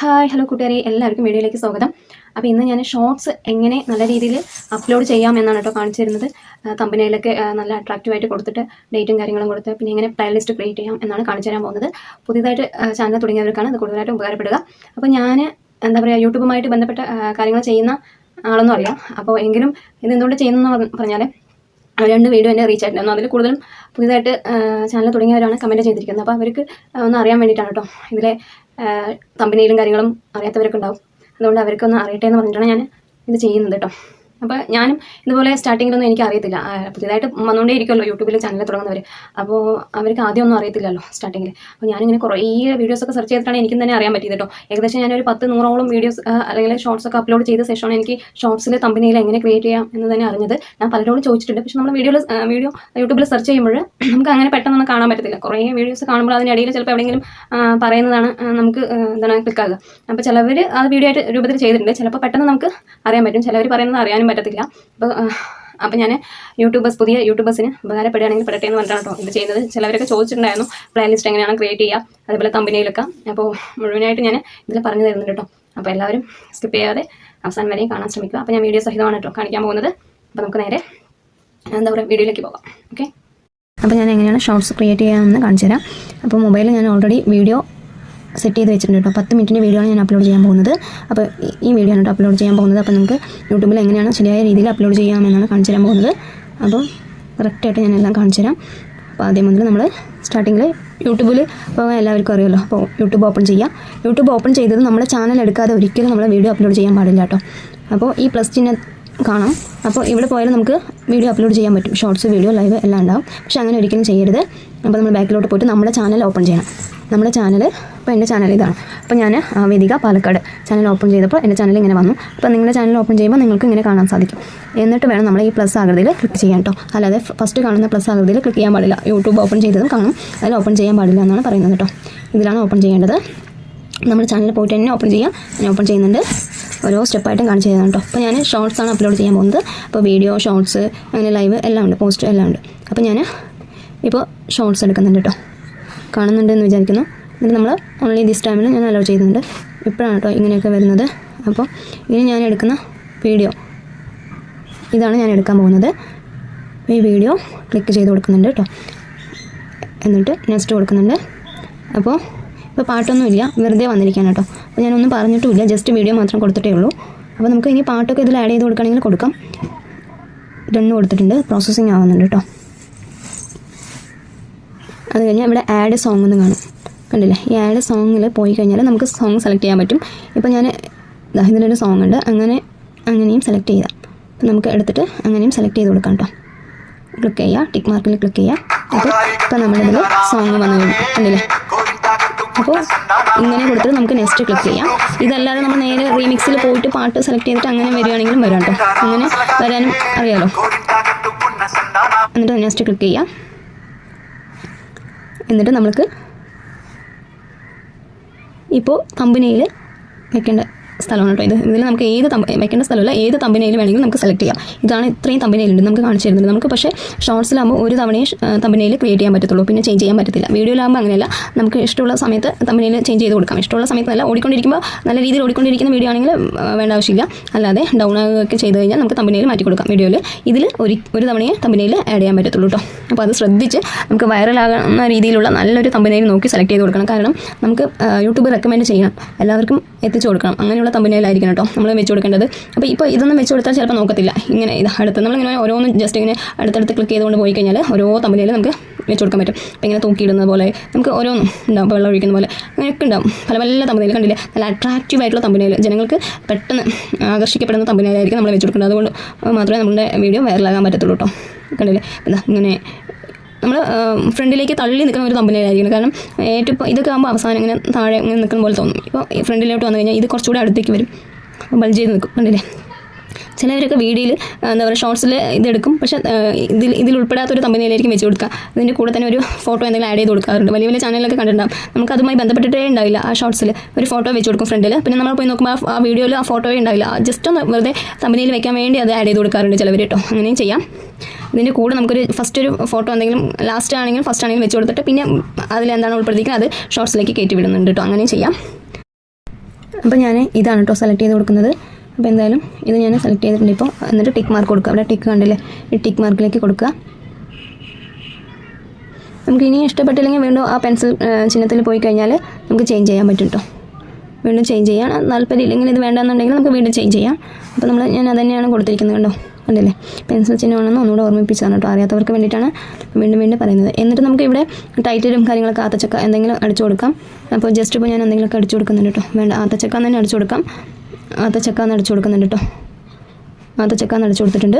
Hi hello കൂട്ടുകാരെ. എല്ലാവർക്കും വീഡിയോയിലേക്ക് സ്വാഗതം. അപ്പോൾ ഇന്ന് ഞാൻ ഷോർട്സ് എങ്ങനെ നല്ല രീതിയിൽ അപ്ലോഡ് ചെയ്യാം എന്നാണ് കേട്ടോ കാണിച്ചു തരുന്നത്. കമ്പനിയിലൊക്കെ നല്ല അട്രാക്റ്റീവായിട്ട് കൊടുത്തിട്ട് ഡേറ്റും കാര്യങ്ങളും കൊടുത്ത് പിന്നെ എങ്ങനെ പ്ലേലിസ്റ്റ് ക്രിയേറ്റ് ചെയ്യാം എന്നാണ് കാണിച്ചു തരാൻ പോകുന്നത്. പുതിയതായിട്ട് ചാനൽ തുടങ്ങിയവർക്കാണ് അത് കൂടുതലായിട്ട് ഉപകാരപ്പെടുക. അപ്പോൾ ഞാൻ എന്താ പറയുക യൂട്യൂബുമായിട്ട് ബന്ധപ്പെട്ട കാര്യങ്ങൾ ചെയ്യുന്ന ആളൊന്നും അല്ല. അപ്പോൾ എങ്കിലും ഇത് എന്തുകൊണ്ട് ചെയ്യുന്നതെന്ന് പറഞ്ഞാൽ രണ്ട് വീഡിയോ എന്നെ റീച്ച് ആയിട്ടുണ്ടായിരുന്നു അതിൽ കൂടുതലും പുതിയതായിട്ട് ചാനൽ തുടങ്ങിയവരാണ് കമന്റ് ചെയ്തിരിക്കുന്നത്. അപ്പോൾ അവർക്ക് ഒന്ന് അറിയാൻ വേണ്ടിയിട്ടാണ് കേട്ടോ ഇതിലെ കമ്പനിയിലും കാര്യങ്ങളും അറിയാത്തവരൊക്കെ ഉണ്ടാവും. അതുകൊണ്ട് അവർക്കൊന്ന് അറിയട്ടെ എന്ന് പറഞ്ഞിട്ടാണ് ഞാൻ ഇത് ചെയ്യുന്നത് കേട്ടോ. അപ്പോൾ ഞാനും ഇതുപോലെ സ്റ്റാർട്ടിങ്ങിലൊന്നും എനിക്ക് അറിയത്തില്ല പുതിയതായിട്ട് വന്നുകൊണ്ടേ ഇരിക്കുമല്ലോ യൂട്യൂബിൽ ചാനൽ തുടങ്ങുന്നവർ അപ്പോൾ അവർക്ക് ആദ്യം ഒന്നും അറിയത്തില്ലല്ലോ സ്റ്റാർട്ടിങ്ങിൽ അപ്പോൾ ഞാനിങ്ങനെ കുറേ വീഡിയോസൊക്കെ സെർച്ച് ചെയ്തിട്ടാണ് എനിക്കും തന്നെ അറിയാൻ പറ്റിയത് കേട്ടോ ഏകദേശം ഞാനൊരു പത്ത് നൂറോളം വീഡിയോസ് അല്ലെങ്കിൽ ഷോർട്സ് ഒക്കെ അപ്ലോഡ് ചെയ്ത ശേഷമാണ് എനിക്ക് ഷോർട്സിൽ തമ്പനിയിൽ എങ്ങനെ ക്രിയേറ്റ് ചെയ്യാം എന്ന് തന്നെ അറിഞ്ഞത്. ഞാൻ പലരോടും ചോദിച്ചിട്ടുണ്ട്. പക്ഷേ നമ്മൾ വീഡിയോ വീഡിയോ യൂട്യൂബിൽ സെർച്ച് ചെയ്യുമ്പോൾ നമുക്ക് അങ്ങനെ പെട്ടെന്നൊന്നും കാണാൻ പറ്റത്തില്ല. കുറേ വീഡിയോസ് കാണുമ്പോൾ അതിനിടയിൽ ചിലപ്പോൾ എവിടെയെങ്കിലും പറയുന്നതാണ് നമുക്ക് എന്താണ് ക്ലിക്കാകുക അപ്പോൾ ചിലവർ ആ വീഡിയോ ആയിട്ട് രൂപത്തിൽ ചെയ്തിട്ടുണ്ട്. ചിലപ്പോൾ പെട്ടെന്ന് നമുക്ക് അറിയാൻ പറ്റും. ചിലവർ പറയുന്നത് അറിയാനും പറ്റത്തില്ല. അപ്പോൾ അപ്പോൾ ഞാൻ യൂട്യൂബേഴ്സ് പുതിയ യൂട്യൂബേഴ്സിന് ഉപകാരപ്പെടുകയാണെങ്കിൽ പെടട്ടെ എന്ന് പറഞ്ഞിട്ടാണ് കേട്ടോ ഇത് ചെയ്യുന്നത്. ചിലവരൊക്കെ ചോദിച്ചിട്ടുണ്ടായിരുന്നു പ്ലേലിസ്റ്റ് എങ്ങനെയാണ് ക്രിയേറ്റ് ചെയ്യുക? അതുപോലെ കമ്പനിയിലൊക്കെ. അപ്പോൾ മുഴുവനായിട്ട് ഞാൻ ഇതിൽ പറഞ്ഞു തരുന്നുണ്ട് കേട്ടോ. അപ്പോൾ എല്ലാവരും സ്കിപ്പ് ചെയ്യാതെ അവസാനം വരെയും കാണാൻ ശ്രമിക്കുക. അപ്പോൾ ഞാൻ വീഡിയോ സഹിതമാണ് കേട്ടോ കാണിക്കാൻ പോകുന്നത്. അപ്പോൾ നമുക്ക് നേരെ എന്താ പറയുക വീഡിയോയിലേക്ക് പോകാം. ഓക്കെ അപ്പോൾ ഞാൻ എങ്ങനെയാണ് ഷോർട്സ് ക്രിയേറ്റ് ചെയ്യാമെന്ന് കാണിച്ചു തരാം. അപ്പോൾ മൊബൈലിൽ ഞാൻ ഓൾറെഡി വീഡിയോ സെറ്റ് ചെയ്ത് വെച്ചിട്ടുണ്ട് കേട്ടോ. പത്ത് മിനിറ്റിന്റെ വീഡിയോ ആണ് ഞാൻ അപ്ലോഡ് ചെയ്യാൻ പോകുന്നത്. അപ്പോൾ ഈ- വീഡിയോ ആണ് കേട്ടോ അപ്ലോഡ് ചെയ്യാൻ പോകുന്നത്. അപ്പോൾ നമുക്ക് യൂട്യൂബിൽ എങ്ങനെയാണ് ശരിയായ രീതിയിൽ അപ്ലോഡ് ചെയ്യാമെന്നാണ് കാണിച്ചു തരാൻ പോകുന്നത്. അപ്പോൾ കറക്റ്റായിട്ട് ഞാൻ എല്ലാം കാണിച്ചു തരാം. അപ്പോൾ ആദ്യം മുതൽ നമ്മൾ സ്റ്റാർട്ടിങ്ങിൽ യൂട്യൂബിൽ ഇപ്പോൾ എല്ലാവർക്കും അറിയാമല്ലോ അപ്പോൾ യൂട്യൂബ് ഓപ്പൺ ചെയ്യാം. യൂട്യൂബ് ഓപ്പൺ ചെയ്തത് നമ്മുടെ ചാനൽ എടുക്കാതെ ഒരിക്കലും നമ്മൾ വീഡിയോ അപ്ലോഡ് ചെയ്യാൻ പാടില്ല കേട്ടോ. അപ്പോൾ ഈ പ്ലസ് ചിഹ്നം കാണാം. അപ്പോൾ ഇവിടെ പോയാലും നമുക്ക് വീഡിയോ അപ്ലോഡ് ചെയ്യാൻ പറ്റും. ഷോർട്സ് വീഡിയോ ലൈവ് എല്ലാം ഉണ്ടാവും. പക്ഷേ അങ്ങനെ ഒരിക്കലും ചെയ്യരുത്. അപ്പോൾ നമ്മൾ ബാക്കിലോട്ട് പോയിട്ട് നമ്മുടെ ചാനൽ ഓപ്പൺ ചെയ്യണം. നമ്മുടെ ചാനൽ ഇപ്പോൾ എന്റെ ചാനൽ ഇതാണ്. അപ്പോൾ ഞാൻ വേദിക പാലക്കാട് ചാനൽ ഓപ്പൺ ചെയ്തപ്പോൾ എന്റെ ചാനൽ ഇങ്ങനെ വന്നു. അപ്പോൾ നിങ്ങളുടെ ചാനൽ ഓപ്പൺ ചെയ്യുമ്പോൾ നിങ്ങൾക്ക് ഇങ്ങനെ കാണാൻ സാധിക്കും. എന്നിട്ട് വേണം നമ്മൾ ഈ പ്ലസ് ആകൃതിയിൽ ക്ലിക്ക് ചെയ്യാൻ കേട്ടോ അല്ലാതെ ഫസ്റ്റ് കാണുന്ന പ്ലസ് ആകൃതിയിൽ ക്ലിക്ക് ചെയ്യാൻ പാടില്ല. യൂട്യൂബ് ഓപ്പൺ ചെയ്തതും കാണും. അതിൽ ഓപ്പൺ ചെയ്യാൻ പാടില്ല എന്നാണ് പറയുന്നത് കേട്ടോ ഇതിലാണ് ഓപ്പൺ ചെയ്യേണ്ടത്. നമ്മുടെ ചാനൽ പോയിട്ട് തന്നെ ഓപ്പൺ ചെയ്യാം. ഞാൻ ഓപ്പൺ ചെയ്യുന്നുണ്ട്. ഓരോ സ്റ്റെപ്പായിട്ടും കാണിച്ചു തരാം കേട്ടോ അപ്പോൾ ഞാൻ ഷോർട്സ് ആണ് അപ്ലോഡ് ചെയ്യാൻ പോകുന്നത്. അപ്പോൾ വീഡിയോ ഷോർട്സ് അങ്ങനെ ലൈവ് എല്ലാം ഉണ്ട് പോസ്റ്റ് എല്ലാം ഉണ്ട്. അപ്പോൾ ഞാൻ ഇപ്പോൾ ഷോർട്സ് എടുക്കുന്നുണ്ട് കേട്ടോ കാണുന്നുണ്ടെന്ന് വിചാരിക്കുന്നു. എന്നിട്ട് നമ്മൾ ഓൺലി ദിസ് ടൈമിൽ ഞാൻ അലോ ചെയ്യുന്നുണ്ട്. ഇപ്പോഴാണ് കേട്ടോ ഇങ്ങനെയൊക്കെ വരുന്നത്. അപ്പോൾ ഇനി ഞാൻ എടുക്കുന്ന വീഡിയോ ഇതാണ് ഞാൻ എടുക്കാൻ പോകുന്നത്. ഈ വീഡിയോ ക്ലിക്ക് ചെയ്ത് കൊടുക്കുന്നുണ്ട് കേട്ടോ എന്നിട്ട് നെക്സ്റ്റ് കൊടുക്കുന്നുണ്ട്. അപ്പോൾ ഇപ്പോൾ പാട്ടൊന്നുമില്ല. വെറുതെ വന്നിരിക്കുകയാണ് കേട്ടോ അപ്പോൾ ഞാനൊന്നും പറഞ്ഞിട്ടുമില്ല. ജസ്റ്റ് വീഡിയോ മാത്രം കൊടുത്തിട്ടേ ഉള്ളൂ. അപ്പോൾ നമുക്ക് ഇനി പാട്ടൊക്കെ ഇതിൽ ആഡ് ചെയ്ത് കൊടുക്കണമെങ്കിൽ കൊടുക്കാം. രണ്ടും കൊടുത്തിട്ടുണ്ട്. പ്രോസസ്സിങ് ആവുന്നുണ്ട് കേട്ടോ അത് കഴിഞ്ഞാൽ ഇവിടെ ആഡ് സോങ് എന്ന് കാണും. കണ്ടില്ലേ? ഈ ആഡ് സോങ്ങിൽ പോയി കഴിഞ്ഞാൽ നമുക്ക് സോങ് സെലക്ട് ചെയ്യാൻ പറ്റും. ഇപ്പോൾ ഞാൻ ഇതിലൊരു സോങ് ഉണ്ട്. അങ്ങനെ അങ്ങനെയും സെലക്ട് ചെയ്യാം അപ്പോൾ നമുക്ക് എടുത്തിട്ട് അങ്ങനെയും സെലക്ട് ചെയ്ത് കൊടുക്കാം കേട്ടോ ക്ലിക്ക് ചെയ്യുക ടിക്ക് മാർക്കിൽ ക്ലിക്ക് ചെയ്യുക അപ്പോൾ ഇപ്പോൾ നമ്മളിതിൽ സോങ് വന്നു കഴിഞ്ഞു. കണ്ടില്ലേ? അപ്പോൾ ഇങ്ങനെ കൊടുത്തിട്ട് നമുക്ക് നെക്സ്റ്റ് ക്ലിക്ക് ചെയ്യാം. ഇതല്ലാതെ നമ്മൾ നേരെ റീമിക്സിൽ പോയിട്ട് പാട്ട് സെലക്ട് ചെയ്തിട്ട് അങ്ങനെ വരികയാണെങ്കിലും വരാം കേട്ടോ അങ്ങനെ വരാനും അറിയാമല്ലോ എന്നിട്ട് നെക്സ്റ്റ് ക്ലിക്ക് ചെയ്യാം. എന്നിട്ട് നമ്മൾക്ക് ഇപ്പോൾ കമ്പനിയിൽ വെക്കേണ്ട സ്ഥലമാണ് കേട്ടോ. ഇത് ഇതിൽ നമുക്ക് ഏത് വെക്കേണ്ട സ്ഥലമല്ല ഏത് തമ്പനിയിൽ വേണമെങ്കിലും നമുക്ക് സെലക്ട് ചെയ്യാം. ഇതാണ് ഇത്രയും തമ്പനിയിലുണ്ട് നമുക്ക് കാണിച്ചു തരുന്നത്. നമുക്ക് പക്ഷേ ഷോർട്സിലാകുമ്പോൾ ഒരു തവണയെ തമ്പനിയിൽ ക്രിയേറ്റ് ചെയ്യാൻ പറ്റത്തുള്ളൂ. പിന്നെ ചേഞ്ച് ചെയ്യാൻ പറ്റത്തില്ല. വീഡിയോയിലാകുമ്പോൾ അങ്ങനെയല്ല. നമുക്ക് ഇഷ്ടമുള്ള സമയത്ത് തമ്പനിയിൽ ചേഞ്ച് ചെയ്ത് കൊടുക്കാം. ഇഷ്ടമുള്ള സമയത്ത് നല്ല ഓടിക്കൊണ്ടിരിക്കുമ്പോൾ നല്ല രീതിയിൽ ഓടിക്കൊണ്ടിരിക്കുന്ന വീഡിയോ ആണെങ്കിൽ വേണ്ട ആവശ്യമില്ല. അല്ലാതെ ഡൗൺ ആകുകയൊക്കെ ചെയ്ത് കഴിഞ്ഞാൽ നമുക്ക് തമ്പനിയിൽ മാറ്റി കൊടുക്കാം വീഡിയോയിൽ ഇതിൽ ഒരു ഒരു തവണയെ തമ്പനിയിൽ ആഡ് ചെയ്യാൻ പറ്റത്തുള്ളൂ കേട്ടോ അപ്പോൾ അത് ശ്രദ്ധിച്ച് നമുക്ക് വൈറലാകുന്ന രീതിയിലുള്ള നല്ലൊരു തമ്പനിയിൽ നോക്കി സെലക്ട് ചെയ്ത് കൊടുക്കണം. കാരണം നമുക്ക് യൂട്യൂബ് റെക്കമെൻഡ് ചെയ്യണം. എല്ലാവർക്കും എത്തിച്ചു കൊടുക്കണം. അങ്ങനെയുള്ള തമ്പനിയിലായിരിക്കണം കേട്ടോ നമ്മൾ വെച്ച് കൊടുക്കേണ്ടത്. അപ്പോൾ ഇപ്പോൾ ഇതൊന്നും വെച്ച് കൊടുത്താൽ ചിലപ്പോൾ നോക്കത്തില്ല. ഇങ്ങനെ ഇത് അടുത്ത് നമ്മളിങ്ങനെ ഓരോന്നും ജസ്റ്റ് ഇങ്ങനെ അടുത്തടുത്ത് ക്ലിക്ക് ചെയ്തുകൊണ്ട് പോയി കഴിഞ്ഞാൽ ഓരോ തമ്പിനായാലും നമുക്ക് വെച്ച് കൊടുക്കാൻ പറ്റും. അപ്പോൾ ഇങ്ങനെ തൂക്കിയിടുന്നത് പോലെ നമുക്ക് ഓരോന്നും ഉണ്ടാവും. വെള്ളം ഒഴിക്കുന്ന പോലെ അങ്ങനെയൊക്കെ ഉണ്ടാവും. പല പല തമ്പിനായാലും കണ്ടില്ലേ? നല്ല അട്രാക്റ്റീവ് ആയിട്ടുള്ള തമ്പിനായാലും ജനങ്ങൾക്ക് പെട്ടെന്ന് ആകർഷിക്കപ്പെടുന്ന തമ്പിനായാലായിരിക്കും നമ്മൾ വെച്ച് കൊടുക്കേണ്ടത്. അതുകൊണ്ട് മാത്രമേ നമ്മുടെ വീഡിയോ വൈറലാകാൻ പറ്റത്തുള്ളൂ കേട്ടോ കണ്ടില്ലേ? ഇങ്ങനെ നമ്മൾ ഫ്രണ്ടിലേക്ക് തള്ളി നിൽക്കുന്ന ഒരു തമ്പനിയിലായിരിക്കണം കാരണം ഏറ്റവും ഇതൊക്കെ ആകുമ്പോൾ അവസാനം ഇങ്ങനെ താഴെ ഇങ്ങനെ നിൽക്കുന്ന പോലെ തോന്നും. ഇപ്പോൾ ഫ്രണ്ടിലോട്ട് വന്നു കഴിഞ്ഞാൽ ഇത് കുറച്ചുകൂടെ അടുത്തേക്ക് വരും. ബൾജ് ചെയ്ത് നിൽക്കും കണ്ടില്ലേ? ചിലവരൊക്കെ വീഡിയോയിൽ എന്താ പറയുക ഷോർട്സിൽ ഇതെടുക്കും. പക്ഷേ ഇതിൽ ഇതിൽ ഇതിൽ ഉൾപ്പെടാത്തൊരു കമ്പനിയിലായിരിക്കും വെച്ച് കൊടുക്കുക. അതിന്റെ കൂടെ തന്നെ ഒരു ഫോട്ടോ എന്തെങ്കിലും ആഡ് ചെയ്ത് കൊടുക്കാറുണ്ട്. വലിയ വലിയ ചാനലൊക്കെ കണ്ടിട്ടുണ്ടാകും നമുക്ക് അതുമായി ബന്ധപ്പെട്ടിട്ടേ ഉണ്ടാവില്ല ആ ഷോർട്സിൽ ഒരു ഫോട്ടോ വെച്ച് കൊടുക്കും ഫ്രണ്ടിൽ പിന്നെ നമ്മൾ പോയി നോക്കുമ്പോൾ ആ- വീഡിയോയിൽ ആ ഫോട്ടോയേ ഉണ്ടാവില്ല. ജസ്റ്റ് ഒന്ന് വെറുതെ കമ്പനിയിൽ വെക്കാൻ വേണ്ടി അത് ആഡ് ചെയ്ത് കൊടുക്കാറുണ്ട് ചിലവർ കേട്ടോ. അങ്ങനെയും ചെയ്യാം. ഇതിന്റെ കൂടെ നമുക്കൊരു ഫസ്റ്റ് ഒരു ഫോട്ടോ എന്തെങ്കിലും ലാസ്റ്റ് ആണെങ്കിലും ഫസ്റ്റ് ആണെങ്കിലും വെച്ച് കൊടുത്തിട്ട് പിന്നെ അതിൽ എന്താണ് ഉൾപ്പെടുത്തിക്കുന്നത് അത് ഷോർട്സിലേക്ക് കയറ്റി വിടുന്നുണ്ട് കേട്ടോ അങ്ങനെയും ചെയ്യാം. അപ്പോൾ ഞാൻ ഇതാണ് കേട്ടോ സെലക്ട് ചെയ്ത് കൊടുക്കുന്നത്. അപ്പോൾ എന്തായാലും ഇത് ഞാൻ സെലക്ട് ചെയ്തിട്ടുണ്ട് ഇപ്പോൾ എന്നിട്ട് ടിക്ക് മാർക്ക് കൊടുക്കുക. അവിടെ ടിക്ക് കണ്ടില്ലേ? ഈ ടിക്ക് മാർക്കിലേക്ക് കൊടുക്കുക. നമുക്ക് ഇനി ഇഷ്ടപ്പെട്ടില്ലെങ്കിൽ വീണ്ടും ആ പെൻസിൽ ചിഹ്നത്തിൽ പോയി കഴിഞ്ഞാൽ നമുക്ക് ചേഞ്ച് ചെയ്യാൻ പറ്റും കേട്ടോ വീണ്ടും ചേഞ്ച് ചെയ്യാം. താല്പര്യം ഇല്ലെങ്കിൽ ഇത് വേണ്ടെന്നുണ്ടെങ്കിൽ നമുക്ക് വീണ്ടും ചേഞ്ച് ചെയ്യാം. അപ്പോൾ നമ്മൾ ഞാൻ അത് തന്നെയാണ് കൊടുത്തിരിക്കുന്നത് കണ്ടോ? കണ്ടില്ലേ പെൻസിൽ ചിഹ്നമാണെന്ന് ഒന്നുകൂടെ ഓർമ്മിപ്പിച്ചതാണ് കേട്ടോ. അറിയാത്തവർക്ക് വേണ്ടിയിട്ടാണ് വീണ്ടും വീണ്ടും പറയുന്നത്. എന്നിട്ട് നമുക്ക് ഇവിടെ ടൈറ്റിലും കാര്യങ്ങളൊക്കെ ആത്തച്ചക്ക എന്തെങ്കിലും അടിച്ചു കൊടുക്കാം. അപ്പോൾ ജസ്റ്റ് ഇപ്പോൾ ഞാൻ എന്തെങ്കിലുമൊക്കെ അടിച്ചു കൊടുക്കുന്നുണ്ട് കേട്ടോ. വേണ്ട ആത്തച്ചക്കാന്ന് തന്നെ അടിച്ചു കൊടുക്കാം. ആത്തച്ചക്ക എന്ന് അടിച്ചു കൊടുക്കുന്നുണ്ട് കേട്ടോ. ആത്തച്ചക്ക എന്ന് അടിച്ചു കൊടുത്തിട്ടുണ്ട്.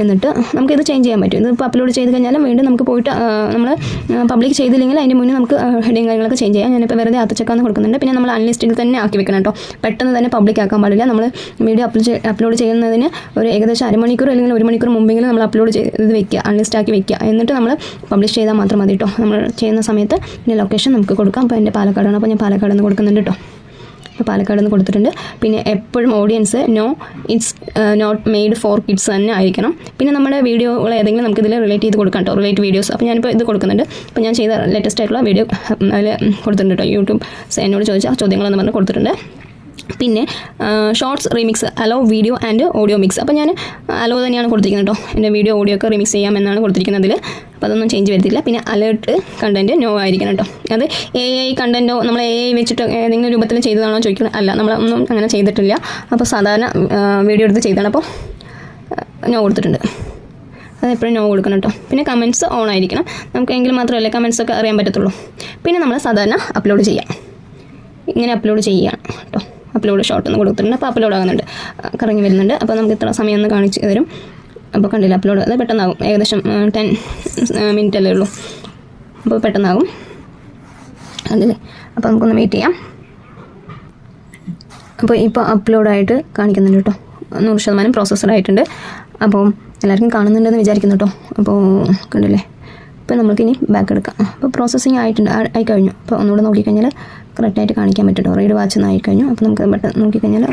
എന്നിട്ട് നമുക്കിത് ചേഞ്ച് ചെയ്യാൻ പറ്റും. ഇതിപ്പോൾ അപ്ലോഡ് ചെയ്ത് കഴിഞ്ഞാലും വീണ്ടും നമുക്ക് പോയിട്ട് നമ്മൾ പബ്ലിക് ചെയ്തില്ലെങ്കിൽ അതിന്റെ മുന്നേ നമുക്ക് ഹെഡിങ് കാര്യങ്ങളൊക്കെ ചേഞ്ച് ചെയ്യാം. ഞാനിപ്പോൾ വെറുതെ ആത്തച്ചക്ക എന്ന് കൊടുക്കുന്നുണ്ട്. പിന്നെ നമ്മൾ അൺലിസ്റ്റിൽ തന്നെ ആക്കി വെക്കണം കേട്ടോ. പെട്ടെന്ന് തന്നെ പബ്ലിക് ആക്കാൻ പാടില്ല. നമ്മൾ വീഡിയോ അപ്ലോഡ് അപ്ലോഡ് ചെയ്യുന്നതിന് ഒരു ഏകദേശം അരമണിക്കൂർ അല്ലെങ്കിൽ ഒരു മണിക്കൂർ മുമ്പെങ്കിലും നമ്മൾ അപ്ലോഡ് ചെയ്ത് വെക്കുക അൺലിസ്റ്റ് ആക്കി വെക്കുക. എന്നിട്ട് നമ്മൾ പബ്ലിഷ് ചെയ്താൽ മാത്രം മതി കേട്ടോ. നമ്മൾ ചെയ്യുന്ന സമയത്ത് പിന്നെ ലൊക്കേഷൻ നമുക്ക് കൊടുക്കാം. അപ്പോൾ എന്റെ പാലക്കാടാണ്. അപ്പോൾ ഞാൻ പാലക്കാട് നിന്ന് കൊടുക്കുന്നുണ്ട് കേട്ടോ. പാലക്കാട് നിന്ന് കൊടുത്തിട്ടുണ്ട്. പിന്നെ എപ്പോഴും audience no it's not made for kids തന്നെ ആയിരിക്കണം. പിന്നെ നമ്മുടെ വീഡിയോകൾ ഏതെങ്കിലും നമുക്ക് ഇതിൽ റിലേറ്റ് ചെയ്ത് കൊടുക്കാം കേട്ടോ റിലേറ്റ് വീഡിയോസ് അപ്പോൾ ഞാനിപ്പോൾ ഇത് കൊടുക്കുന്നുണ്ട്. അപ്പോൾ ഞാൻ ചെയ്ത ലേറ്റസ്റ്റ് ആയിട്ടുള്ള വീഡിയോ അതിൽ കൊടുത്തിട്ടുണ്ട് കേട്ടോ യൂട്യൂബ് എന്നോട് ചോദിച്ച ചോദ്യങ്ങളെന്ന് പറഞ്ഞ് കൊടുത്തിട്ടുണ്ട്. പിന്നെ shorts remix allow video and audio mix അപ്പോൾ ഞാൻ അലോ തന്നെയാണ് കൊടുത്തിരിക്കുന്നത് കേട്ടോ എന്റെ വീഡിയോ ഓഡിയോ ഒക്കെ റിമിക്സ് ചെയ്യാം എന്നാണ് കൊടുത്തിരിക്കുന്നത് അതിൽ അപ്പോൾ അതൊന്നും ചേഞ്ച് വരുത്തില്ല പിന്നെ അലേർട്ട് കണ്ടന്റ് നോ ആയിരിക്കണം കേട്ടോ അത് എ ഐ കണ്ടന്റോ നമ്മൾ എ ഐ വെച്ചിട്ട് ഏതെങ്കിലും രൂപത്തിൽ ചെയ്തതാണോ ചോദിക്കുന്നത് അല്ല നമ്മളൊന്നും അങ്ങനെ ചെയ്തിട്ടില്ല. അപ്പോൾ സാധാരണ വീഡിയോ എടുത്ത് ചെയ്താണ് അപ്പോൾ നോ കൊടുത്തിട്ടുണ്ട്. അത് എപ്പോഴും നോ കൊടുക്കണം കേട്ടോ പിന്നെ കമന്റ്സ് ഓൺ ആയിരിക്കണം. നമുക്ക് എങ്കിൽ മാത്രമല്ലേ കമന്റ്സ് ഒക്കെ അറിയാൻ പറ്റത്തുള്ളൂ. പിന്നെ നമ്മൾ സാധാരണ അപ്ലോഡ് ചെയ്യാം. ഇങ്ങനെ അപ്ലോഡ് ചെയ്യുകയാണ് കേട്ടോ അപ്ലോഡ് ഷോട്ട് ഒന്ന് കൊടുത്തിട്ടുണ്ട്. അപ്പോൾ അപ്ലോഡ് ആകുന്നുണ്ട്. കറങ്ങി വരുന്നുണ്ട്. അപ്പോൾ നമുക്ക് ഇത്ര സമയം ഒന്ന് കാണിച്ച് തരും. അപ്പോൾ കണ്ടില്ല അപ്ലോഡ് അത് പെട്ടെന്നാകും. ഏകദേശം ടെൻ മിനിറ്റ് അല്ലേ ഉള്ളൂ. അപ്പോൾ പെട്ടെന്നാകും. കണ്ടില്ലേ? അപ്പോൾ നമുക്കൊന്ന് വെയിറ്റ് ചെയ്യാം. അപ്പോൾ ഇപ്പോൾ അപ്ലോഡായിട്ട് കാണിക്കുന്നുണ്ട് കേട്ടോ. നൂറ് ശതമാനം പ്രോസസ്സഡ് ആയിട്ടുണ്ട്. അപ്പോൾ എല്ലാവർക്കും കാണുന്നുണ്ടെന്ന് വിചാരിക്കുന്നു കേട്ടോ. അപ്പോൾ കണ്ടില്ലേ? ഇപ്പോൾ നമുക്കിനി ബാക്ക് എടുക്കാം. അപ്പോൾ പ്രോസസ്സിങ് ആയിട്ടുണ്ട്. ആയി കഴിഞ്ഞു അപ്പോൾ ഒന്നുകൂടെ നോക്കിക്കഴിഞ്ഞാൽ കറക്റ്റായിട്ട് കാണിക്കാൻ പറ്റും റീഡ് വാച്ച് ആയി കഴിഞ്ഞു അപ്പോൾ നമുക്ക് പെട്ടെന്ന് നോക്കിക്കഴിഞ്ഞാൽ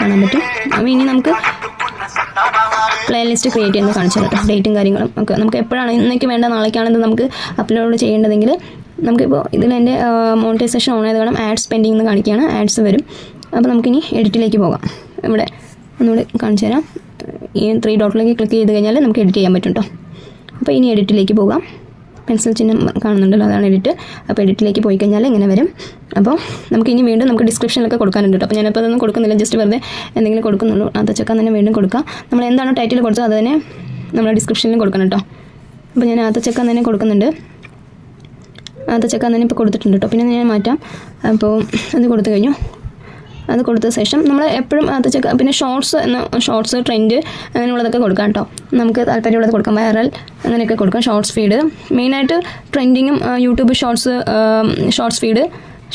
കാണാൻ പറ്റും. അപ്പോൾ ഇനി നമുക്ക് പ്ലേ ലിസ്റ്റ് ക്രിയേറ്റ് ചെയ്യുന്നത് കാണിച്ചു തരാം ഡേറ്റും കാര്യങ്ങളും ഒക്കെ. നമുക്ക് എപ്പോഴാണ് ഇന്നേക്ക് വേണ്ട നാളേക്കാണെന്ന് നമുക്ക് അപ്ലോഡ് ചെയ്യേണ്ടതെങ്കിൽ നമുക്കിപ്പോൾ ഇതിൽ എന്റെ മോണിറ്റൈസേഷൻ ഓൺ ആയത് കാരണം ആഡ്സ് പെൻഡിങ് എന്ന് കാണിക്കുകയാണ്. ആഡ്സ് വരും. അപ്പോൾ നമുക്കിനി എഡിറ്റിലേക്ക് പോകാം. ഇവിടെ ഒന്നുകൂടി കാണിച്ചു തരാം. ഈ ത്രീ ഡോട്ടിലേക്ക് ക്ലിക്ക് ചെയ്ത് കഴിഞ്ഞാൽ നമുക്ക് എഡിറ്റ് ചെയ്യാൻ പറ്റും കേട്ടോ അപ്പോൾ ഇനി എഡിറ്റിലേക്ക് പോകാം. പെൻസിൽ ചിഹ്നം കാണുന്നുണ്ടല്ലോ അതാണ് എഡിറ്റ്. അപ്പോൾ എഡിറ്റിലേക്ക് പോയി കഴിഞ്ഞാൽ ഇങ്ങനെ വരും? അപ്പോൾ നമുക്ക് ഇനി വീണ്ടും നമുക്ക് ഡിസ്ക്രിപ്ഷനിലൊക്കെ കൊടുക്കാനുണ്ട് അപ്പോൾ ഞാനിപ്പോൾ അതൊന്നും കൊടുക്കുന്നില്ല ജസ്റ്റ് വെറുതെ എന്തെങ്കിലും കൊടുക്കുന്നുള്ളൂ. അത് ചെക്കാൻ തന്നെ വീണ്ടും കൊടുക്കാം. നമ്മൾ എന്താണോ ടൈറ്റിൽ കൊടുത്തത് അത് തന്നെ നമ്മൾ ഡിസ്ക്രിപ്ഷനിലും കൊടുക്കണം കേട്ടോ. അപ്പോൾ ഞാൻ ആത്തച്ചക്ക തന്നെ കൊടുക്കുന്നുണ്ട്. ആത്തച്ചക്ക തന്നെ ഇപ്പോൾ കൊടുത്തിട്ടുണ്ട് കേട്ടോ. പിന്നെ ഞാൻ മാറ്റാം. അപ്പോൾ അത് കൊടുത്തു കഴിഞ്ഞു. അത് കൊടുത്ത ശേഷം നമ്മൾ എപ്പോഴും ആത്തച്ചക്ക പിന്നെ ഷോർട്സ് എന്ന ഷോർട്സ് ട്രെൻഡ് അങ്ങനെയുള്ളതൊക്കെ കൊടുക്കാം കേട്ടോ. നമുക്ക് താല്പര്യമുള്ളത് കൊടുക്കാം. വൈറൽ അങ്ങനെയൊക്കെ കൊടുക്കാം. ഷോർട്സ് ഫീഡ് മെയിനായിട്ട് ട്രെൻഡിങ്ങും YouTube shorts shorts feed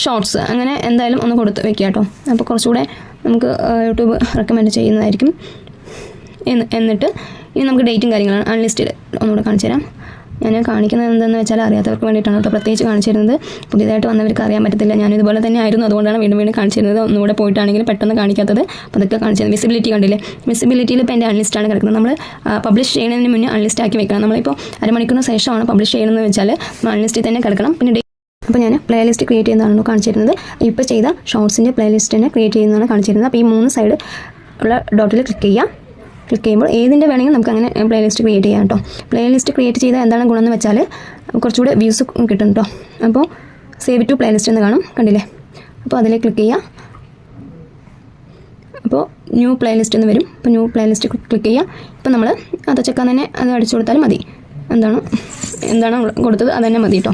shorts അങ്ങനെ എന്തായാലും ഒന്ന് കൊടുത്ത് വെക്കുക കേട്ടോ. അപ്പോൾ കുറച്ചുകൂടെ നമുക്ക് യൂട്യൂബ് റെക്കമെൻഡ് ചെയ്യുന്നതായിരിക്കും. എന്ന് എന്നിട്ട് ഇനി നമുക്ക് ഡേറ്റും കാര്യങ്ങളാണ്. അൺലിസ്റ്റഡ് ഒന്നുകൂടെ കാണിച്ചു തരാം. ഞാൻ കാണിക്കുന്നത് എന്തെന്ന് വെച്ചാൽ അറിയാത്തവർക്ക് വേണ്ടിയിട്ടാണ് കേട്ടോ പ്രത്യേകിച്ച് കാണിച്ചിരുന്നത്. പുതിയതായിട്ട് വന്നവർക്ക് അറിയാൻ പറ്റത്തില്ല. ഞാൻ ഇതുപോലെ തന്നെ ആയിരുന്നു. അതുകൊണ്ടാണ് വീണ്ടും വീണ്ടും കാണിച്ചിരുന്നത്. ഒന്നും ഒന്നുകൂടെ പോയിട്ടാണെങ്കിലും പെട്ടെന്ന് കാണിക്കാത്തത്. അപ്പോൾ അതൊക്കെ കാണിച്ചത്. വിസിബിലിറ്റി കണ്ടില്ലേ? വിസിബിലിറ്റിയിൽ ഇപ്പോൾ എന്റെ അൺലിസ്റ്റാണ് കിടക്കുന്നത്. നമ്മൾ പബ്ലിഷ് ചെയ്യുന്നതിന് മുന്നേ അൺലിസ്റ്റ് ആക്കി വെക്കണം. നമ്മളിപ്പോൾ അരമണിക്കൂറിന് ശേഷമാണ് പബ്ലിഷ് ചെയ്യണമെന്ന് വെച്ചാൽ അൺലിസ്റ്റിൽ തന്നെ കിടക്കണം. പിന്നെ അപ്പോൾ ഞാൻ പ്ലേലിസ്റ്റ് ക്രിയേറ്റ് ചെയ്യുന്നതാണല്ലോ കാണിച്ചിരുന്നത്. ഇപ്പോൾ ചെയ്ത ഷോർട്സിന്റെ പ്ലേലിസ്റ്റ് തന്നെ ക്രിയേറ്റ് ചെയ്യുന്നതാണ് കാണിച്ചിരുന്നത്. അപ്പോൾ ഈ മൂന്ന് സൈഡ് ഉള്ള ഡോട്ടിൽ ക്ലിക്ക് ചെയ്യാം ക്ലിക്ക് ചെയ്യുമ്പോൾ ഏതിന്റെ വേണമെങ്കിൽ നമുക്ക് അങ്ങനെ പ്ലേലിസ്റ്റ് ക്രിയേറ്റ് ചെയ്യാം കേട്ടോ പ്ലേലിസ്റ്റ് ക്രിയേറ്റ് ചെയ്താൽ എന്താണ് ഗുണമെന്ന് വെച്ചാൽ കുറച്ചുകൂടെ വ്യൂസ് കിട്ടും കേട്ടോ അപ്പോൾ സേവ് ടു പ്ലേലിസ്റ്റ് എന്ന് കാണും. കണ്ടില്ലേ? അപ്പോൾ അതിൽ ക്ലിക്ക് ചെയ്യാം അപ്പോൾ ന്യൂ പ്ലേലിസ്റ്റ് എന്ന് വരും. അപ്പോൾ ന്യൂ പ്ലേലിസ്റ്റ് ക്ലിക്ക് ചെയ്യുക. ഇപ്പോൾ നമ്മൾ അത് ചെക്കാൻ തന്നെ അത് അടിച്ചു കൊടുത്താൽ മതി. എന്താണ്? എന്താണ് കൊടുത്തത്? അത് തന്നെ മതി കേട്ടോ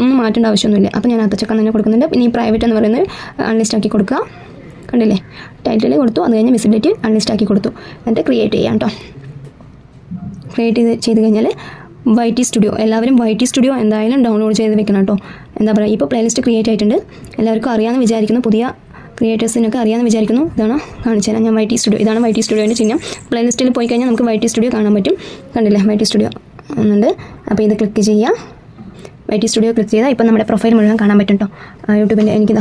ഒന്നും മാറ്റേണ്ട ആവശ്യമൊന്നുമില്ല. അപ്പോൾ ഞാൻ അത് ചെക്കാൻ തന്നെ കൊടുക്കുന്നുണ്ട്. പിന്നെ ഈ പ്രൈവറ്റ് എന്ന് പറയുന്നത് അൺലിസ്റ്റ് ആക്കി കൊടുക്കുക. കണ്ടില്ലേ? ടൈറ്റിൽ കൊടുത്തു. അത് കഴിഞ്ഞ് വിസിബിലിറ്റി അൺലിസ്റ്റ് ആക്കി കൊടുത്തു. എന്നിട്ട് ക്രിയേറ്റ് ചെയ്യാം കേട്ടോ ക്രിയേറ്റ് ചെയ്ത് ചെയ്ത് കഴിഞ്ഞാൽ വൈറ്റി സ്റ്റുഡിയോ എല്ലാവരും വൈറ്റി സ്റ്റുഡിയോ എന്തായാലും ഡൗൺലോഡ് ചെയ്ത് വെക്കണം കേട്ടോ എന്താ പറയുക ഇപ്പോൾ പ്ലേലിസ്റ്റ് ക്രിയേറ്റ് ആയിട്ടുണ്ട്. എല്ലാവർക്കും അറിയാമെന്ന് വിചാരിക്കുന്നു. പുതിയ ക്രിയേറ്റേഴ്സിനൊക്കെ അറിയാമെന്ന് വിചാരിക്കുന്നു. ഇതാണ്? കാണിച്ചു തരാം ഞാൻ വൈറ്റി സ്റ്റുഡിയോ ഇതാണ് വൈറ്റി സ്റ്റുഡിയോന്റെ ചിഹ്നം. പ്ലേലിസ്റ്റിൽ പോയി കഴിഞ്ഞാൽ നമുക്ക് വൈറ്റി സ്റ്റുഡിയോ കാണാൻ പറ്റും. കണ്ടില്ലേ? വൈറ്റി സ്റ്റുഡിയോ എന്നുണ്ട് അപ്പോൾ ഇത് ക്ലിക്ക് ചെയ്യാം. വൈറ്റി സ്റ്റുഡിയോ ക്ലിക്ക് ചെയ്താൽ ഇപ്പം നമ്മുടെ പ്രൊഫൈൽ മുഴുവൻ കാണാൻ പറ്റും കേട്ടോ യൂട്യൂബിന്റെ എനിക്ക്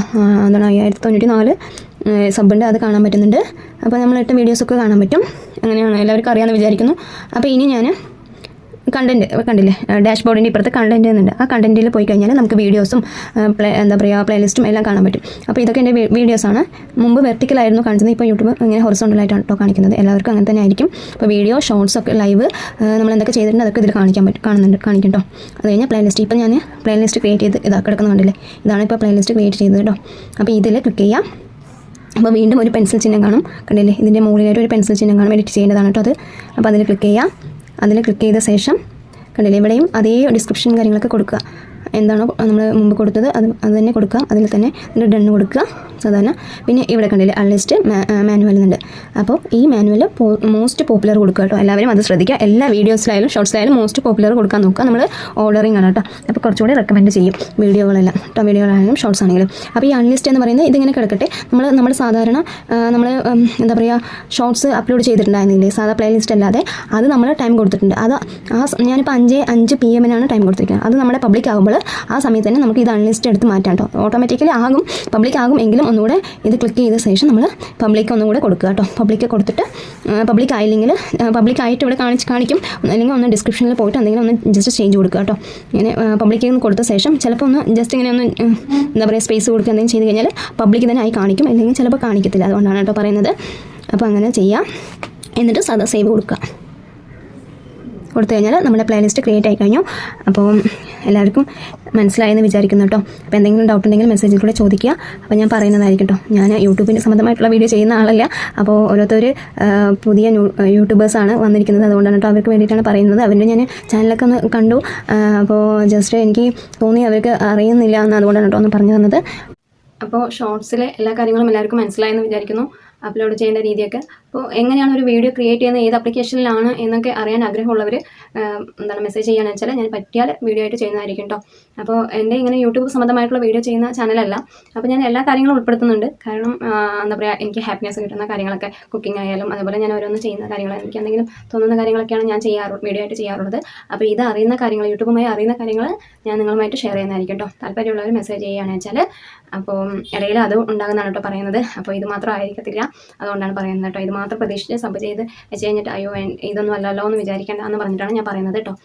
എന്താണ് അയ്യായിരത്തി തൊണ്ണൂറ്റി നാല് സബുണ്ട് അത് കാണാൻ പറ്റുന്നുണ്ട്. അപ്പോൾ നമ്മൾ ഇട്ട വീഡിയോസൊക്കെ കാണാൻ പറ്റും. അങ്ങനെയാണ് എല്ലാവർക്കും അറിയാമെന്ന് വിചാരിക്കുന്നു. അപ്പോൾ ഇനി ഞാൻ കണ്ടന്റ് കണ്ടില്ലേ? ഡാഷ് ബോർഡിന്റെ ഇപ്പുറത്ത് കണ്ടന്റ് എന്നുണ്ട്. ആ കണ്ടന്റിൽ പോയി കഴിഞ്ഞാൽ നമുക്ക് വീഡിയോസും പ്ലേ എന്താ പറയുക പ്ലേലിസ്റ്റും എല്ലാം കാണാൻ പറ്റും. അപ്പോൾ ഇതൊക്കെ എന്റെ വീഡിയോസാണ് മുമ്പ് വെർട്ടിക്കലായിരുന്നു കാണിച്ചത് ഇപ്പോൾ യൂട്യൂബ് ഇങ്ങനെ ഹൊറിസോണ്ടലായിട്ടാണ് കാണിക്കുന്നത്. എല്ലാവർക്കും അങ്ങനെ തന്നെ ആയിരിക്കും. അപ്പോൾ വീഡിയോ ഷോർട്സ് ഒക്കെ ലൈവ് നമ്മൾ എന്തൊക്കെ ചെയ്തിട്ടുണ്ട് അതൊക്കെ ഇതിൽ കാണിക്കാൻ പറ്റും കാണുന്നുണ്ട് കാണിക്കും കേട്ടോ അത് കഴിഞ്ഞാൽ പ്ലേലിസ്റ്റ് ഇപ്പോൾ ഞാൻ പ്ലേലിസ്റ്റ് ക്രിയേറ്റ് ചെയ്ത് ഇതാ കിടക്കുന്നുണ്ടല്ലേ ഇതാണ് ഇപ്പോൾ പ്ലേലിസ്റ്റ് ക്രിയേറ്റ് ചെയ്തത് കേട്ടോ അപ്പോൾ ഇതിൽ ക്ലിക്ക് ചെയ്യാം. അപ്പോൾ വീണ്ടും ഒരു പെൻസിൽ ചിഹ്നം കാണും. കണ്ടില്ലേ? ഇതിന്റെ മുകളിലായിട്ട് ഒരു പെൻസിൽ ചിഹ്നം കാണും. എഡിറ്റ് ചെയ്യേണ്ടതാണ് കേട്ടോ അത്. അപ്പോൾ അതിൽ ക്ലിക്ക് ചെയ്യുക. അതിൽ ക്ലിക്ക് ചെയ്ത ശേഷം കണ്ടില്ലേ? ഇവിടെയും അതേ ഡിസ്ക്രിപ്ഷൻ കാര്യങ്ങളൊക്കെ കൊടുക്കുക. എന്താണോ നമ്മൾ മുമ്പ് കൊടുത്തത് അത് അത് തന്നെ കൊടുക്കുക. അതിൽ തന്നെ ഡണ്ണ് കൊടുക്കുക സാധാരണ. പിന്നെ ഇവിടെ കണ്ടില്ലേ അൺലിസ്റ്റ് മാനുവൽ എന്നുണ്ട് അപ്പോൾ ഈ മാനുവൽ മോസ്റ്റ് പോപ്പുലർ കൊടുക്കുക കേട്ടോ. എല്ലാവരും അത് ശ്രദ്ധിക്കുക. എല്ലാ വീഡിയോസിലായാലും ഷോർട്സിലായാലും മോസ്റ്റ് പോപ്പുലർ കൊടുക്കാൻ നോക്കുക. നമ്മൾ ഓർഡറിങ് ആണ് കേട്ടോ. അപ്പോൾ കുറച്ചുകൂടി റെക്കമെൻഡ് ചെയ്യും വീഡിയോകളെല്ലാം കേട്ടോ. വീഡിയോകളാണെങ്കിലും ഷോർട്സ് ആണെങ്കിലും. അപ്പോൾ ഈ അൺലിസ്റ്റ് എന്ന് പറയുന്നത് ഇതിങ്ങനെ കിടക്കട്ടെ. നമ്മൾ നമ്മൾ സാധാരണ നമ്മൾ എന്താ പറയുക ഷോർട്സ് അപ്ലോഡ് ചെയ്തിട്ടുണ്ടായിരുന്നില്ലേ? സാധാ പ്ലേലിസ്റ്റ് അല്ലാതെ. അത് നമ്മൾ ടൈം കൊടുത്തിട്ടുണ്ട്. അത് ആ ഞാനിപ്പോൾ അഞ്ച് അഞ്ച് പി എമ്മിനാണ് ടൈം കൊടുത്തിരിക്കുന്നത്. അത് നമ്മുടെ പബ്ലിക് ആകുമ്പോൾ ആ സമയത്ത് തന്നെ നമുക്ക് ഇത് അൺലിസ്റ്റ് എടുത്ത് മാറ്റാം കേട്ടോ ഓട്ടോമാറ്റിക്കലി ആകും പബ്ലിക് ആകും എങ്കിലും ഒന്നുകൂടെ ഇത് ക്ലിക്ക് ചെയ്ത ശേഷം നമ്മൾ പബ്ലിക് ഒന്നും കൂടെ കൊടുക്കുക കേട്ടോ പബ്ലിക്ക് കൊടുത്തിട്ട് പബ്ലിക് ആയില്ലെങ്കിൽ പബ്ലിക് ആയിട്ട് ഇവിടെ കാണിച്ച് കാണിക്കും. അല്ലെങ്കിൽ ഒന്ന് ഡിസ്ക്രിപ്ഷനിൽ പോയിട്ട് എന്തെങ്കിലും ഒന്ന് ജസ്റ്റ് ചേഞ്ച് കൊടുക്കുക കേട്ടോ ഇങ്ങനെ പബ്ലിക്കിൽ നിന്ന് കൊടുത്ത ശേഷം ചിലപ്പോൾ ഒന്ന് ജസ്റ്റ് ഇങ്ങനെ ഒന്ന് എന്താ പറയുക സ്പേസ് കൊടുക്കുക എന്തെങ്കിലും ചെയ്ത് കഴിഞ്ഞാൽ പബ്ലിക് തന്നെ ആയി കാണിക്കും. അല്ലെങ്കിൽ ചിലപ്പോൾ കാണിക്കത്തില്ല. അതുകൊണ്ടാണ് കേട്ടോ പറയുന്നത്. അപ്പോൾ അങ്ങനെ ചെയ്യാം. എന്നിട്ട് സദാ സേവ് കൊടുക്കുക. കൊടുത്തു കഴിഞ്ഞാൽ നമ്മുടെ പ്ലേലിസ്റ്റ് ക്രിയേറ്റ് ആയി കഴിഞ്ഞു അപ്പോൾ എല്ലാവർക്കും മനസ്സിലായെന്ന് വിചാരിക്കുന്നു കേട്ടോ. അപ്പോൾ എന്തെങ്കിലും ഡൗട്ട് ഉണ്ടെങ്കിൽ മെസ്സേജിൽ കൂടെ ചോദിക്കുക. അപ്പോൾ ഞാൻ പറയുന്നതായിരിക്കും കേട്ടോ. ഞാൻ യൂട്യൂബിന്റെ സംബന്ധമായിട്ടുള്ള വീഡിയോ ചെയ്യുന്ന ആളല്ല. അപ്പോൾ ഓരോരുത്തർ പുതിയ യൂട്യൂബേഴ്സാണ് വന്നിരിക്കുന്നത്. അതുകൊണ്ടാണ് കേട്ടോ അവർക്ക് വേണ്ടിയിട്ടാണ് പറയുന്നത്. അവരുടെ ഞാൻ ചാനലൊക്കെ ഒന്ന് കണ്ടു. അപ്പോൾ ജസ്റ്റ് എനിക്ക് തോന്നി അവർക്ക് അറിയുന്നില്ല എന്ന് അതുകൊണ്ടാണ് കേട്ടോ ഒന്ന് പറഞ്ഞു തന്നത്. അപ്പോൾ ഷോർട്സിലെ എല്ലാ കാര്യങ്ങളും എല്ലാവർക്കും മനസ്സിലായെന്ന് വിചാരിക്കുന്നു. അപ്ലോഡ് ചെയ്യേണ്ട രീതിയൊക്കെ അപ്പോൾ എങ്ങനെയാണ് ഒരു വീഡിയോ ക്രിയേറ്റ് ചെയ്യുന്നത് ഏത് ആപ്ലിക്കേഷനിലാണ് എന്നൊക്കെ അറിയാൻ ആഗ്രഹമുള്ളവർ എന്താണ് മെസ്സേജ് ചെയ്യുകയാണെന്ന് വെച്ചാൽ ഞാൻ പറ്റിയാൽ വീഡിയോ ആയിട്ട് ചെയ്യുന്നതായിരിക്കും കേട്ടോ അപ്പോൾ എന്റെ ഇങ്ങനെ യൂട്യൂബ് സംബന്ധമായിട്ടുള്ള വീഡിയോ ചെയ്യുന്ന ചാനലല്ല അപ്പോൾ ഞാൻ എല്ലാ കാര്യങ്ങളും ഉൾപ്പെടുത്തുന്നുണ്ട്. കാരണം എന്താ പറയുക എനിക്ക് ഹാപ്പിനെസ് കിട്ടുന്ന കാര്യങ്ങളൊക്കെ കുക്കിംഗ് ആയാലും അതുപോലെ ഞാൻ ഓരോന്ന് ചെയ്യുന്ന കാര്യങ്ങൾ എനിക്ക് എന്തെങ്കിലും തോന്നുന്ന കാര്യങ്ങളൊക്കെയാണ് ഞാൻ ചെയ്യാറു വീഡിയോ ആയിട്ട് ചെയ്യാറുള്ളത്. അപ്പോൾ ഇത് അറിയുന്ന കാര്യങ്ങൾ യൂട്യൂബുമായി അറിയുന്ന കാര്യങ്ങൾ ഞാൻ നിങ്ങളുമായിട്ട് ഷെയർ ചെയ്യുന്നതായിരിക്കും കേട്ടോ താല്പര്യമുള്ളവർ മെസ്സേജ് ചെയ്യുകയാണെന്ന് വെച്ചാൽ അപ്പോൾ ഇടയിൽ അത് ഉണ്ടാകുന്നതാണ് കേട്ടോ പറയുന്നത്. അപ്പോൾ ഇത് മാത്രം ആയിരിക്കത്തില്ല. അതുകൊണ്ടാണ് പറയുന്നത് കേട്ടോ ഇത് മാത്രം പ്രതീക്ഷിച്ച് സബ് ചെയ്ത് വെച്ച് കഴിഞ്ഞിട്ട് അയ്യോ ഇതൊന്നും അല്ലല്ലോ എന്ന് വിചാരിക്കേണ്ട എന്ന് പറഞ്ഞിട്ടാണ് ഞാൻ പറയുന്നത് കേട്ടോ.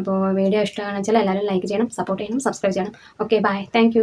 അപ്പോൾ വീഡിയോ ഇഷ്ടമാണെന്ന് വെച്ചാൽ എല്ലാവരും ലൈക്ക് ചെയ്യണം സപ്പോർട്ട് ചെയ്യണം സബ്സ്ക്രൈബ് ചെയ്യണം. Okay bye thank